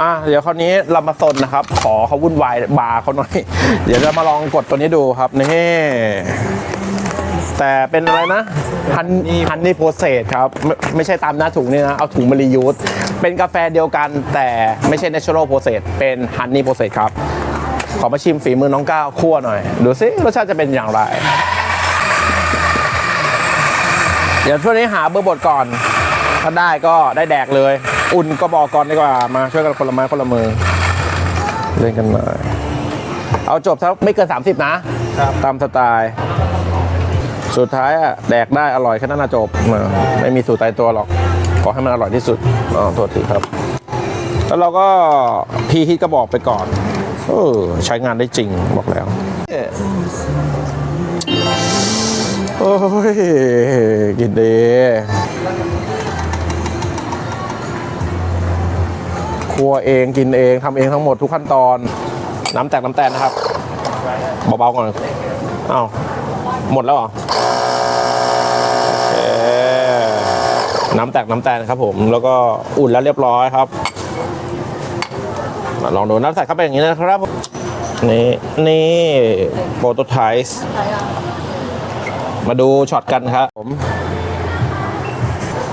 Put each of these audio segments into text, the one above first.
อะเดี๋ยวคราวนี้เรามาซนนะครับ ขอเขาวุ่นวายบาร์เขาหน่อย เดี๋ยวเรามาลองกดตัวนี้ดูครับนี่แต่เป็นอะไรนะฮันฮันนี่โปรเซสครับไม่ไม่ใช่ตามหน้าถุงนี่นะ เอาถุงมารียูสเป็นกาแฟเดียวกันแต่ไม่ใช่ natural process เป็นฮันนี่โปรเซสครับ ขอมาชิมฝีมือน้องก้าวคั่วหน่อย ดูสิรสชาติจะเป็นอย่างไร เดี๋ยวช่วงนี้หาเบอร์บทก่อน ถ้าได้ก็ได้แดกเลย อุ่นก็บอกก่อนดีกว่ามาช่วยกันคนละไม้คนละมือเล่นกันหน่อยเอาจบถ้าไม่เกิน 30 นะ ตามสไตล์ สุดท้ายอะแดกได้อร่อยแค่นั้นนะจบ ไม่มีสูตรตายตัวหรอก ขอให้มันอร่อยที่สุดอ๋อโทษทีครับ แล้วเราก็พีฮิตก็บอกไปก่อนเออใช้งานได้จริงบอกแล้วโอ้ยกินดี ครัวเองกินเองทำเองทั้งหมดทุกขั้นตอน น้ำแตกน้ำแตนนะครับเบาๆก่อนอ้าวหมดแล้วเหรอโอเน้ำแตกน้ำแตนครับผมแล้วก็อุ่นแล้วเรียบร้อยครับมาลองดูน้ำใส่เข้าไปอย่างนี้นะครับนี่นี่โปรโตไทป์มาดูช็อตกันครับผม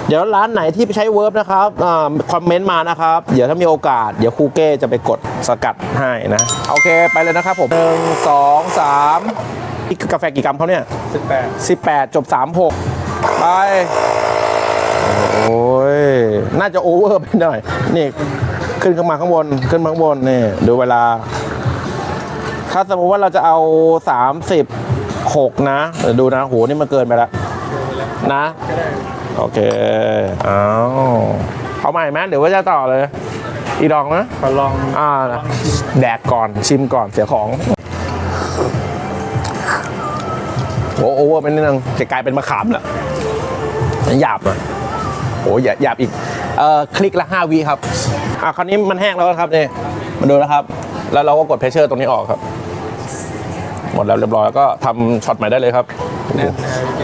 เดี๋ยวร้านไหนที่ใช้เวิร์บนะครับอาคอมเมนต์มานะครับ เดี๋ยวถ้ามีโอกาส เดี๋ยวครูเก้จะไปกดสกัดให้นะ โอเคไปเลยนะครับผมหนึ่งสองสามนี่คือกาแฟกี่กรัมเขาเนี่ย18สิบแปดจบสามหกไป โอ้ย น่าจะโอเวอร์ไปหน่อย นี่ ขึ้นขึ้นมาข้างบน ขึ้นมาข้างบนนี่ดูเวลา ถ้าสมมติว่าเราจะเอา36นะเดี๋ยวดูนะ โห นี่มันเกินไปแล้ว นะ โอเค เอาเอาใหม่ไหมเดี๋ยวว่าจะต่อเลย อีกดองนะขอลองอ่านะแดกก่อนชิมก่อนเสียของโอ้โอเวอร์ไปนิดนึงจะกลายเป็นมะขามแล้วหยาบอะโอ้ยหยาบอีกเอ่อคลิกละ5วิครับอะคราวนี้มันแห้งแล้วครับนี่มาดูนะครับ แล้วเราก็กดเพชเชอร์ตรงนี้ออกครับ หมดแล้วเรียบร้อยก็ทำช็อตใหม่ได้เลยครับ แน่น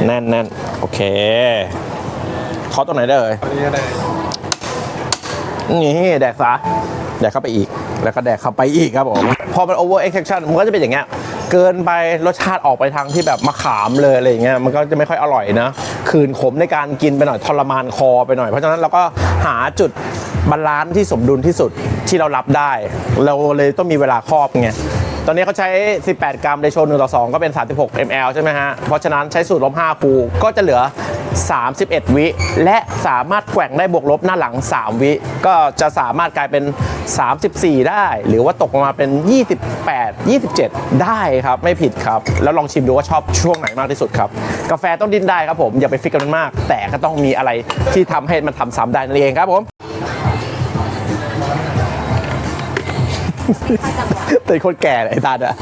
แน่นแน่นโอเค คาะตรงไหนได้เลยอันนี้ก็ได้นี่แดกซะแดกเข้าไปอีก แล้วก็แดกเข้าไปอีกครับผมพอมัน over extraction มันก็จะเป็นอย่างเงี้ยเกินไปรสชาติออกไปทางที่แบบมะขามเลยอะไรอย่างเงี้ยมันก็จะไม่ค่อยอร่อยนะคืนขมในการกินไปหน่อยทรมานคอไปหน่อย เพราะฉะนั้นเราก็หาจุดบาลานซ์ที่สมดุลที่สุดที่เรารับได้ เราเลยต้องมีเวลาครอบไง ตอนนี้เขาใช้ 18 กรัมในโชว์1ต่อ2 ก็เป็น 36 ml ใช่ไหมฮะ เพราะฉะนั้นใช้สูตรลบ 5 คูก็จะเหลือ 31 วิ และสามารถแกว่งได้บวกลบหน้าหลัง 3 วิ ก็จะสามารถกลายเป็น 34 ได้ หรือว่าตกมาเป็น 28 27 ได้ครับ ไม่ผิดครับ แล้วลองชิมดูว่าชอบช่วงไหนมากที่สุดครับ กาแฟต้องดิ้นได้ครับผม อย่าไปฟิกกันมาก แต่ก็ต้องมีอะไรที่ทำให้มันทำซ้ำได้นั่นเองครับผม เป็นคนแก่ไอ้ตาอะ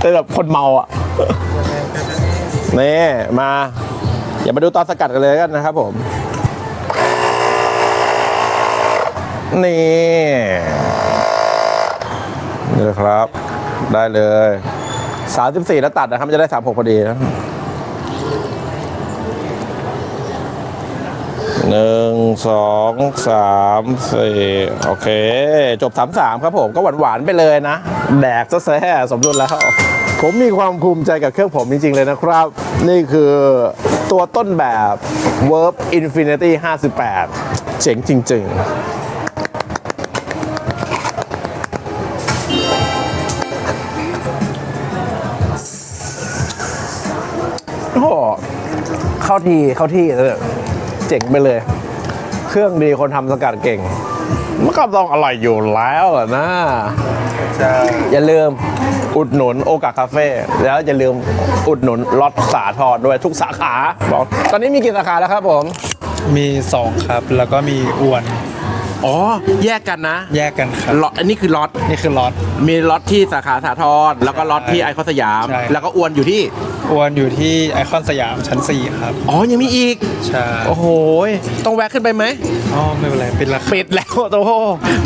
เป็นแบบคนเมาอะนี่มาอย่ามาดูตอนสกัดกันเลยกันนะครับผม นี่นี่เลยครับ ได้เลย 34 แล้วตัดนะครับมันจะได้ 36 พอดีนะ หนึ่งสองสามสี่โอเค จบสามสามครับผมก็หวานหวานๆไปเลยนะ แดกซะแซ่สมดุลแล้ว ผมมีความภูมิใจกับเครื่องผมจริง ๆ เลยนะครับ นี่คือตัวต้นแบบ Verb Infinity 58 เจ๋งจริง ๆโอ้โหเข้าทีเข้าที่เลย เจ๋งไปเลย เครื่องดีคนทำสกัดเก่ง มันก็ต้องอร่อยอยู่แล้วล่ะนะจะอย่าลืมอุดหนุนโอกาคาเฟ่แล้วอย่าลืมอุดหนุนรถสาทรด้วยทุกสาขาบอกตอนนี้มีกี่สาขาแล้วครับผม มี2ครับ แล้วก็มีอวน อ๋อ แยกกันนะแยกกันครับล็อตอันนี้คือล็อต นี่คือล็อต มีล็อตที่สาขาสาทรแล้วก็ล็อตที่ไอคอนสยาม ใช่ แล้วก็อวนอยู่ที่ อวนอยู่ที่ไอคอนสยามชั้น 4 ครับ อ๋อ ยังมีอีก ใช่โอ้โหต้องแวะขึ้นไปไหม อ๋อไม่เป็นไรเป็นราคาปิดแล้วโอ้โห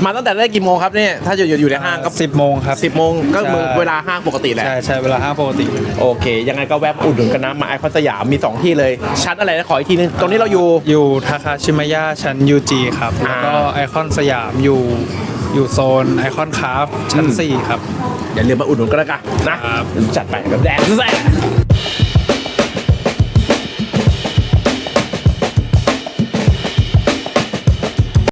มาตั้งแต่ได้กี่โมงครับเนี่ย ถ้าอยู่อยู่อยู่ในห้างก็สิบโมงครับ สิบโมงก็ใช่เหมือนเวลาห้างปกติแหละ ใช่ใช่เวลาห้างปกติเลยโอเค ยังไงก็แวะมาอุดหนุนกันนะ มาไอคอนสยามมี 2 ที่เลย ชั้นอะไรนะขออีกทีนึง ตรงนี้เราอยู่ อยู่ทาคาชิมายะชั้น UG ครับ แล้วก็อ่าไอคอนสยามอยู่อยู่โซนไอคอนคราฟชั้น 4 ครับ อย่าลืมมาอุดหนุนกันแล้วกันนะครับ จัดไปแบบแดงแซ่บ